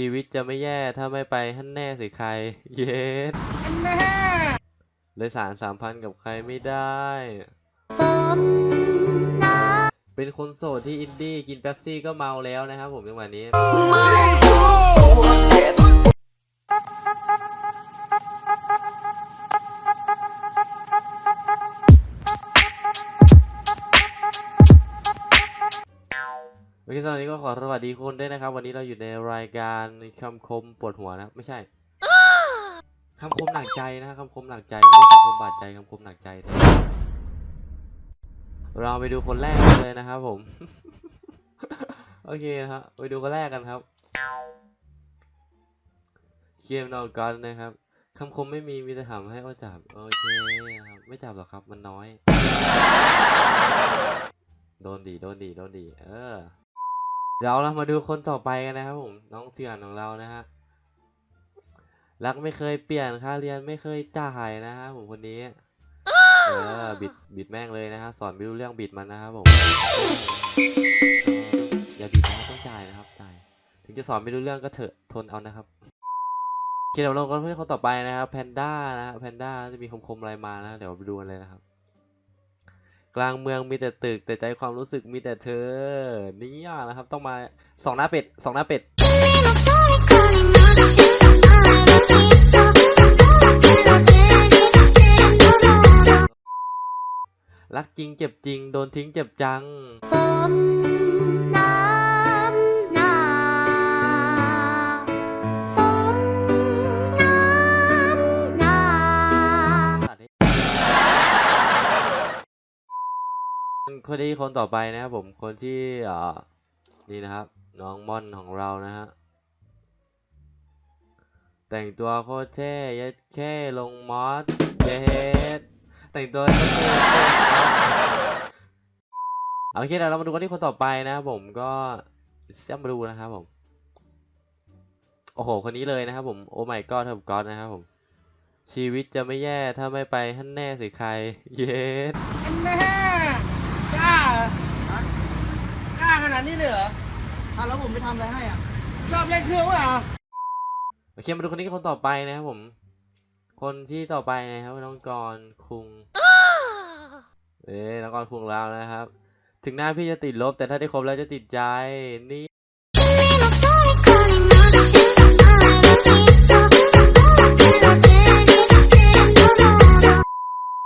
ชีวิตจะไม่แย่ถ้าไม่ไปฮั่นแน่สิใคร เย็ดแน่เลยสารสามพันกับใครไม่ได้สนนะเป็นคนโสดที่อินดี้กินเป๊ปซี่ก็เมาแล้วนะครับผมจังหวะนี้ โอเคสำหรับวันนี้ก็ขอสวัสดีคุณด้วยนะครับ วันนี้เราอยู่ในรายการคำคมปวดหัวนะครับไม่ใช่คำคมหนักใจนะครับคำคมหนักใจไม่ใช่คำคมบาดใจคำคมหนักใจนะเราไปดูคนแรกกันเลยนะครับผม โอเคครับไปดูคนแรกกันครับเกมนอกกันนะครับคำคมไม่มีมีแต่ถามให้เอาจับโอเคครับไม่จับหรอกครับมันน้อย โดนดีโดนดีโดนดี เออ เดี๋ยวเรามาดูคนต่อไปกันนะครับผมน้องเจือนของเรานะฮะรักไม่เคยเปลี่ยนค่าเรียนไม่เคยจ่ายนะฮะผมคนนี้เออบิดบิดแม่งเลยนะฮะสอนไม่รู้เรื่องบิดมันนะครับผมอย่าบิดนะต้องจ่ายนะครับจ่ายถึงจะสอนไม่รู้เรื่องก็เถอะทนเอานะครับโอเคเดี๋ยวเราก็เพื่อนคนต่อไปนะครับแพนด้านะฮะแพนด้าจะมีคมๆอะไรมานะเดี๋ยวไปดูกันเลยนะครับ กลางเมืองมีแต่ตึกแต่ใจความรู้สึกมีแต่เธอเนี่ยนะครับ ต้องมาสองหน้าเป็ดสองหน้าเป็ดรักจริงเจ็บจริง โดนทิ้งเจ็บจัง คนที่คนต่อไปนะครับผมคนที่อ่อนี่นะครับน้องม่อนของเรานะฮะแต่งตัวโคตรเท่ย็ดแค่ลงมอสเย็ดแต่งตัวโอเคเดี๋ยวเรามาดูกันที่คนต่อไปนะครับผมก็จะมาดูนะครับผมโอ้โหคนนี้เลยนะครับผมโอ้ my god เทอร์ก็นะครับผมชีวิตจะไม่แย่ถ้าไม่ไปฮั่นแน่สิใคร เย็ดแน่ กล้าเหรอฮะกล้าขนาดนี้เลยเหรออะแล้วผมไปทำอะไรให้อะ ชอบเล่นเครื่องวะเหรอโอเคมาดูคนนี้คนต่อไปนะครับผม คนที่ต่อไปนะครับน้องกรณ์คุง เอ้ยน้องกรณ์คุงเรานะครับ ถึงหน้าพี่จะติดลบ แต่ถ้าได้คบแล้วจะติดใจนี่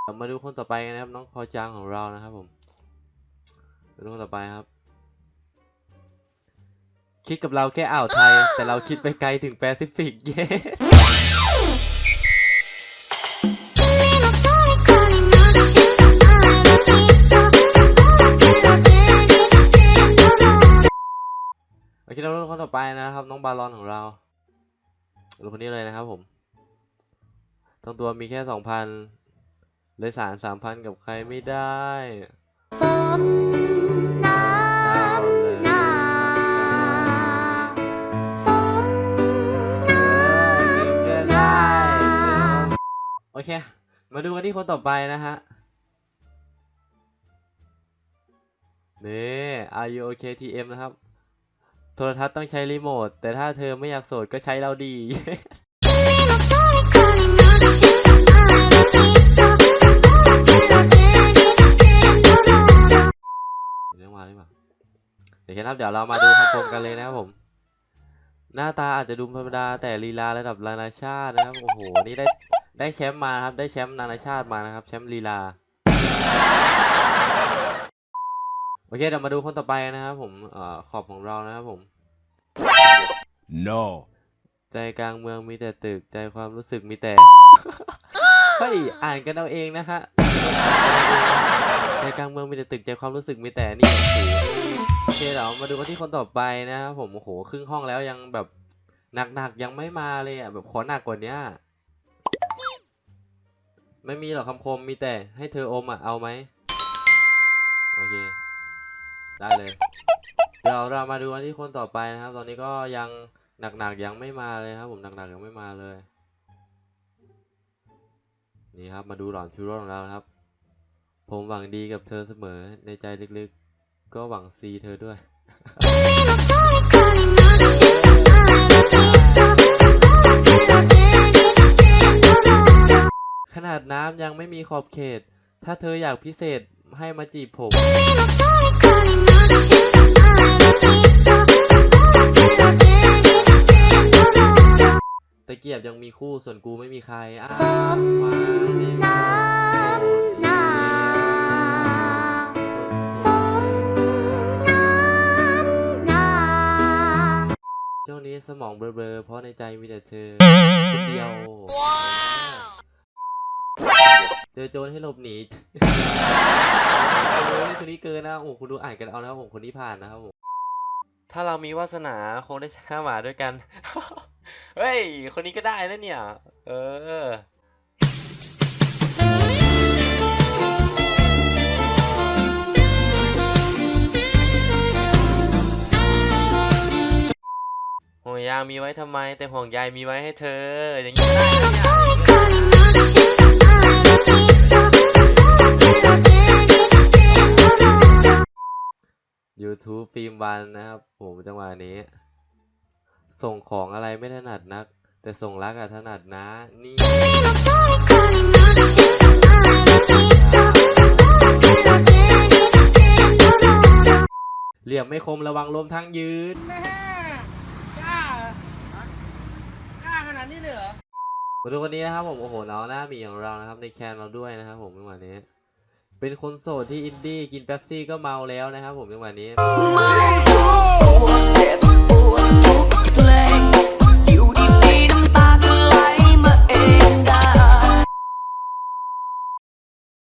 เรามาดูคนต่อไปกันนะครับ น้องคอจางของเรานะครับผม มาดูคนต่อไปครับ คิดกับเราแค่อ่าวไทย แต่เราคิดไปไกลถึงแปซิฟิกเย้โอเคเราดูคนต่อไปนะครับ น้องบาลอนของเราดูคนนี้เลยนะครับผมทั้งตัวมีแค่สองพันเลยสารสามพันกับใครไม่ได้ มาดูกันที่คนต่อไปนะฮะนี่ Are you okay TM นะครับ โทรทัศน์ต้องใช้รีโมท แต่ถ้าเธอไม่อยากโสดก็ใช้เราดีเรื่องมาหรือเปล่าเดี๋ยวครับเดี๋ยวเรามาดูคำคมกันเลยนะครับผม หน้าตาอาจจะดูธรรมดาแต่ลีลาระดับนานาชาตินะครับโอ้โหนี่ได้ได้แชมป์มานะครับได้แชมป์นานาชาติมานะครับแชมป์ลีลาโอเคเดี๋ยวมาดูคนต่อไปนะครับผมเอ่อขอบของเรานะครับผม No. ใจกลางเมืองมีแต่ตึกใจความรู้สึกมีแต่เฮ้ยอ่านกันเอาเองนะฮะใจกลางเมืองมีแต่ตึกใจความรู้สึกมีแต่นี่โอ้โห โอเคเดี๋ยวมาดูกันที่คนต่อไปนะครับผมโอ้โหครึ่งห้องแล้วยังแบบหนักๆยังไม่มาเลยอะแบบขอหนักกว่านี้ไม่มีหรอกคำคมมีแต่ให้เธออมอะเอาไหมโอเค ได้เลยเดี๋ยวเรามาดูกันที่คนต่อไปนะครับ ตอนนี้ก็ยังหนักๆยังไม่มาเลยครับ ผมหนักๆยังไม่มาเลย นี่ครับมาดูหลอนชูโร่ของเราครับ ผมหวังดีกับเธอเสมอในใจลึกๆ ก็หวังซีเธอด้วยขนาดน้ำยังไม่มีขอบเขต ถ้าเธออยากพิเศษให้มาจีบผม ตะเกียบยังมีคู่ส่วนกูไม่มีใครอ้าวมาเนี่ย องเบลอๆเพราะในใจมีแต่เธอคนเดียวว้าวเจอโจรให้หลบหนีโอ้ยคนนี้เกินนะโอ้คุณดูอ่านกันเอานะครับผมคนนี้ผ่านนะครับผมถ้าเรามีวาสนาคงได้ชนะหมาด้วยกัน เฮ้ย คนนี้ก็ได้แล้วเนี่ย เออ ห่วงยางมีไว้ทำไม แต่ห่วงใยมีไว้ให้เธอ อย่างนี้ได้นะเนี่ย YouTube ฟิล์มวันนะครับผมจังหวะนี้ ส่งของอะไรไม่ถนัดนัก แต่ส่งรักอะถนัดนะ นี่เหลี่ยมไม่คมระวังลมทั้งยืน แม่กล้าเหรอฮะกล้าขนาดนี้เลยเหรอ มาดูคนนี้นะครับผมโอ้โหน้องหน้าหมีของเรานะครับในแคนเราด้วยนะครับผมจังหวะนี้ เป็นคนโสดที่อินดี้กินเป๊ปซี่ก็เมาแล้วนะครับผมจังหวะนี้ไม่รู้ว่าเจ็บ